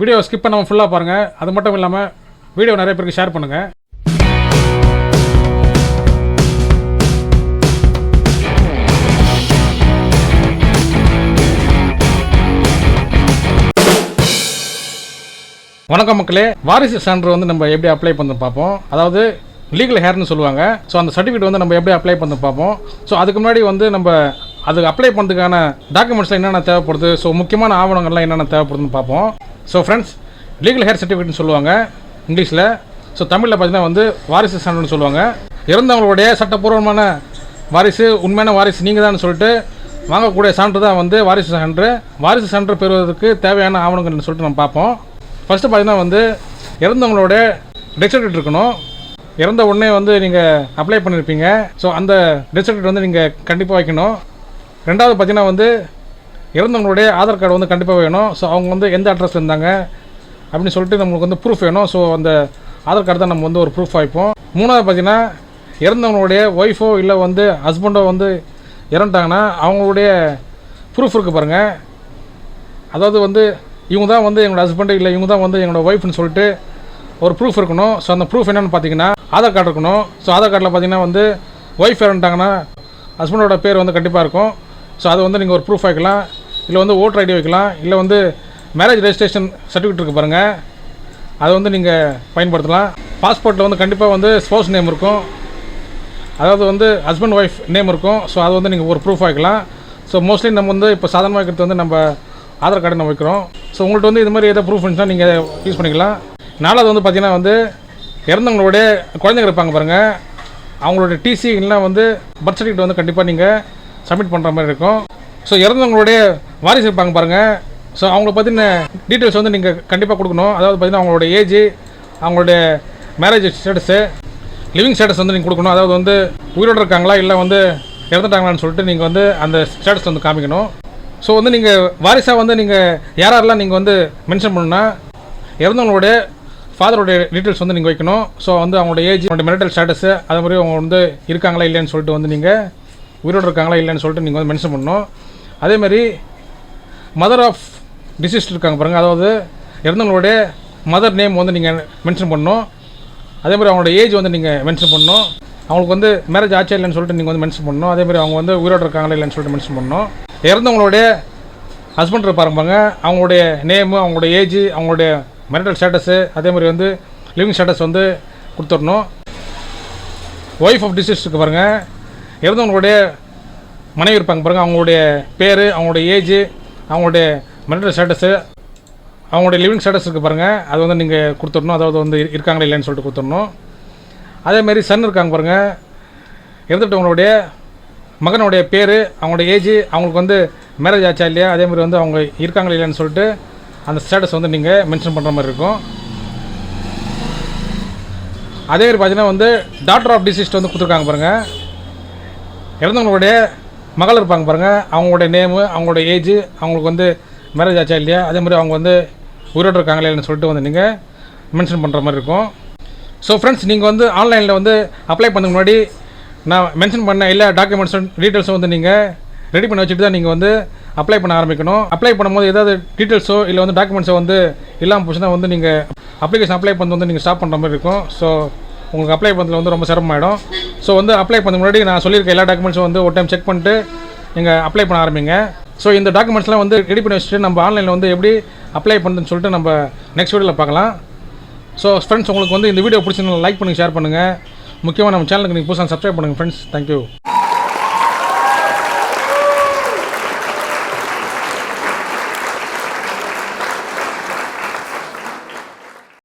Video skip பண்ணாமல் ஃபுல்லாக பாருங்கள் அது மட்டும் இல்லாமல் வீடியோ நிறைய பேருக்கு ஷேர் பண்ணுங்கள் வணக்கம் மக்களே. வாரிசு சான்று வந்து நம்ம எப்படி அப்ளை பண்ணி பார்ப்போம். அதாவது லீகல் ஹேர்னு சொல்லுவாங்க. ஸோ அந்த சர்டிஃபிகேட் வந்து நம்ம எப்படி அப்ளை பண்ணி பார்ப்போம். ஸோ அதுக்கு முன்னாடி வந்து நம்ம அதுக்கு அப்ளை பண்ணுறதுக்கான டாக்குமெண்ட்ஸ்லாம் என்னென்ன தேவைப்படுது? ஸோ முக்கியமான ஆவணங்கள்லாம் என்னென்ன தேவைப்படுதுன்னு பார்ப்போம். ஸோ ஃப்ரெண்ட்ஸ் லீகல் ஹேர் சர்டிஃபிகேட்னு சொல்லுவாங்க இங்கிலீஷில். ஸோ தமிழில் பார்த்தீங்கன்னா வந்து வாரிசு சான்றுன்னு சொல்லுவாங்க. இறந்தவங்களுடைய சட்டப்பூர்வமான வாரிசு உண்மையான வாரிசு நீங்கள் தான் சொல்லிட்டு வாங்கக்கூடிய சான்று தான் வந்து வாரிசு சான்று வாரிசு சான்று பெறுவதற்கு தேவையான ஆவணங்கள்னு சொல்லிட்டு நம்ம பார்ப்போம். ஃபஸ்ட்டு பார்த்தீங்கன்னா வந்து இறந்தவங்களோட டெத் சர்டிஃபிகேட் இருக்கணும். இறந்த உடனே வந்து நீங்கள் அப்ளை பண்ணியிருப்பீங்க ஸோ அந்த டெத் சர்டிஃபிகேட் வந்து நீங்கள் கண்டிப்பாக வைக்கணும். ரெண்டாவது பார்த்தீங்கன்னா வந்து இறந்தவங்களுடைய ஆதார் கார்டு வந்து கண்டிப்பாக வேணும். ஸோ அவங்க வந்து எந்த அட்ரஸில் இருந்தாங்க அப்படின்னு சொல்லிட்டு நம்மளுக்கு வந்து ப்ரூஃப் வேணும். ஸோ அந்த ஆதார் கார்டு தான் நம்ம வந்து ஒரு ப்ரூஃப் வைப்போம். மூணாவது பார்த்தீங்கன்னா இறந்தவங்களுடைய ஒய்ஃபோ இல்லை வந்து ஹஸ்பண்டோ வந்து இறந்துட்டாங்கன்னா அவங்களுடைய ப்ரூஃப் இருக்குது பாருங்கள் அதாவது வந்து இவங்க தான் வந்து எங்களோட ஹஸ்பண்டு இல்லை இவங்க தான் வந்து எங்களோட ஒய்ஃப்னு சொல்லிட்டு ஒரு ப்ரூஃப் இருக்கணும். ஸோ அந்த ப்ரூஃப் என்னென்னு பார்த்தீங்கன்னா ஆதார் கார்டு இருக்கணும். ஸோ ஆதார் கார்டில் பார்த்தீங்கன்னா வந்து ஒய்ஃப் இறந்துட்டாங்கன்னா ஹஸ்பண்டோட பேர் வந்து கண்டிப்பாக இருக்கும். ஸோ அது வந்து நீங்கள் ஒரு ப்ரூஃப் வைக்கலாம். இல்லை வந்து ஓட்டர் ஐடி வைக்கலாம் இல்லை வந்து மேரேஜ் ரெஜிஸ்ட்ரேஷன் சர்டிஃபிகேட் இருக்குது பாருங்கள் அதை வந்து நீங்கள் பயன்படுத்தலாம். பாஸ்போர்ட்டில் வந்து கண்டிப்பாக வந்து ஸ்போர்ட்ஸ் நேம் இருக்கும். அதாவது வந்து ஹஸ்பண்ட் ஒய்ஃப் நேம் இருக்கும். ஸோ அது வந்து நீங்கள் ஒரு ப்ரூஃப் வைக்கலாம் ஸோ மோஸ்ட்லி நம்ம வந்து இப்போ சாதாரணமாக வைக்கிறது வந்து நம்ம ஆதார் கார்டு நம்ம வைக்கிறோம். ஸோ உங்கள்கிட்ட வந்து இது மாதிரி எதாவது ப்ரூஃப் இருந்துச்சுன்னா நீங்கள் யூஸ் பண்ணிக்கலாம். நாலாவது வந்து பார்த்தீங்கன்னா வந்து இறந்தவங்களுடைய குழந்தைங்க இருப்பாங்க பாருங்கள் அவங்களோட டிசி இல்லைனா வந்து பர்த் சர்டிஃபிகேட் வந்து கண்டிப்பாக நீங்கள் சப்மிட் பண்ணுற மாதிரி இருக்கும். ஸோ இறந்தவங்களுடைய வாரிசு இருப்பாங்க பாருங்கள் ஸோ அவங்கள பற்றின டீட்டெயில்ஸ் வந்து நீங்கள் கண்டிப்பாக கொடுக்கணும். அதாவது பார்த்தீங்கன்னா அவங்களோட ஏஜ் அவங்களுடைய மேரேஜ் ஸ்டேட்டஸு லிவிங் ஸ்டேட்டஸ் வந்து நீங்கள் கொடுக்கணும். அதாவது வந்து உயிரோடு இருக்காங்களா இல்லை வந்து இறந்துட்டாங்களான்னு சொல்லிட்டு நீங்கள் வந்து அந்த ஸ்டேட்டஸ் வந்து காமிக்கணும். ஸோ வந்து நீங்கள் வாரிசாக வந்து நீங்கள் யார் யாரெல்லாம் நீங்கள் வந்து மென்ஷன் பண்ணுன்னா இறந்தவங்களுடைய ஃபாதருடைய டீட்டெயில்ஸ் வந்து நீங்கள் வைக்கணும். ஸோ வந்து அவங்களோட ஏஜ் அவங்களோட மெரிட்டல் ஸ்டேட்டஸு அது மாதிரி அவங்க வந்து இருக்காங்களா இல்லைன்னு சொல்லிட்டு வந்து நீங்கள் உயிரோடு இருக்காங்களா இல்லைன்னு சொல்லிட்டு நீங்கள் வந்து மென்ஷன் பண்ணணும். அதேமாதிரி மதர் ஆஃப் டிசிஸ்ட் இருக்காங்க பாருங்கள் அதாவது இறந்தவங்களுடைய மதர் நேம் வந்து நீங்கள் மென்ஷன் பண்ணணும். அதே மாதிரி அவங்களோட ஏஜ் வந்து நீங்கள் மென்ஷன் பண்ணணும். அவங்களுக்கு வந்து மேரேஜ் ஆச்சா இல்லைன்னு சொல்லிட்டு நீங்கள் வந்து மென்ஷன் பண்ணணும். அதே மாதிரி அவங்க வந்து உயிரோடு இருக்காங்களா இல்லைன்னு சொல்லிட்டு மென்ஷன் பண்ணணும். இறந்தவங்களுடைய ஹஸ்பண்ட் இருப்பாருப்பாங்க அவங்களுடைய நேமு அவங்களுடைய ஏஜ் அவங்களுடைய மெரிட்டல் ஸ்டேட்டஸு அதே மாதிரி வந்து லிவிங் ஸ்டேட்டஸ் வந்து கொடுத்துடணும். ஒய்ஃப் ஆஃப் டிசீஸ் இருக்கு பாருங்கள் இறந்தவங்களுடைய மனைவி இருப்பாங்க பாருங்கள் அவங்களுடைய பேர் அவங்களுடைய ஏஜ் அவங்களுடைய மெரிட்டல் ஸ்டேட்டஸு அவங்களுடைய லிவிங் ஸ்டேட்டஸ் இருக்குது பாருங்கள் அது வந்து நீங்கள் கொடுத்துடணும். அதாவது வந்து இருக்காங்களா இல்லைன்னு சொல்லிட்டு கொடுத்துடணும். அதேமாரி சன் இருக்காங்க பாருங்கள் இறந்துட்டவங்களுடைய மகனுடைய பேர் அவங்களுடைய ஏஜ் அவங்களுக்கு வந்து மேரேஜ் ஆச்சா இல்லையா? அதே மாதிரி வந்து அவங்க இருக்காங்களா இல்லைன்னு சொல்லிட்டு அந்த ஸ்டேட்டஸ் வந்து நீங்கள் மென்ஷன் பண்ணுற மாதிரி இருக்கும். அதே மாதிரி பார்த்தீங்கன்னா வந்து டாக்டர் ஆஃப் டிசிஸ்ட் வந்து கொடுத்துருக்காங்க பாருங்கள் இறந்தவங்களுடைய மகள் இருப்பாங்க பாருங்கள் அவங்களுடைய நேமு அவங்களுடைய ஏஜ் அவங்களுக்கு வந்து மேரேஜ் ஆச்சா இல்லையா? அதே மாதிரி அவங்க வந்து உயிரோடு இருக்காங்களே சொல்லிட்டு வந்து நீங்கள் மென்ஷன் பண்ணுற மாதிரி இருக்கும். ஸோ ஃப்ரெண்ட்ஸ் நீங்கள் வந்து ஆன்லைனில் வந்து அப்ளை பண்ண முன்னாடி நான் மென்ஷன் பண்ண எல்லா டாக்குமெண்ட்ஸும் டீட்டெயில்ஸும் வந்து நீங்கள் ரெடி பண்ணி வச்சுட்டு தான் நீங்கள் வந்து அப்ளை பண்ண ஆரம்பிக்கணும். அப்ளை பண்ணும்போது ஏதாவது டீட்டெயில்ஸோ இல்லை வந்து டாக்குமெண்ட்ஸோ வந்து இல்லாமல் போச்சுன்னா வந்து நீங்கள் அப்ளிகேஷன் அப்ளை பண்ணது வந்து நீங்கள் ஸ்டாப் பண்ணுற மாதிரி இருக்கும். ஸோ உங்களுக்கு அப்ளை பண்ணுறதுல வந்து ரொம்ப சிரமமாயிடும். ஸோ வந்து அப்ளை பண்ண முன்னாடி நான் சொல்லியிருக்க எல்லா டாக்குமெண்ட்ஸும் வந்து ஒரு டைம் செக் பண்ணிட்டு நீங்கள் அப்ளை பண்ண ஆரம்பிங்க. ஸோ இந்த டாக்குமெண்ட்ஸ்லாம் வந்து ரெடி பண்ணி வச்சுட்டு நம்ம ஆன்லைனில் வந்து எப்படி அப்ளை பண்ணுறதுன்னு சொல்லிட்டு நம்ம நெக்ஸ்ட் வீடியோவில் பார்க்கலாம். ஸோ ஃப்ரெண்ட்ஸ் உங்களுக்கு வந்து இந்த வீடியோ பிடிச்சிருந்தா லைக் பண்ணுங்கள் ஷேர் பண்ணுங்கள் முக்கியமாக நம்ம சேனலுக்கு நீங்கள் புதுசாக சப்ஸ்கிரைப் பண்ணுங்கள் ஃப்ரெண்ட்ஸ் தேங்க்யூ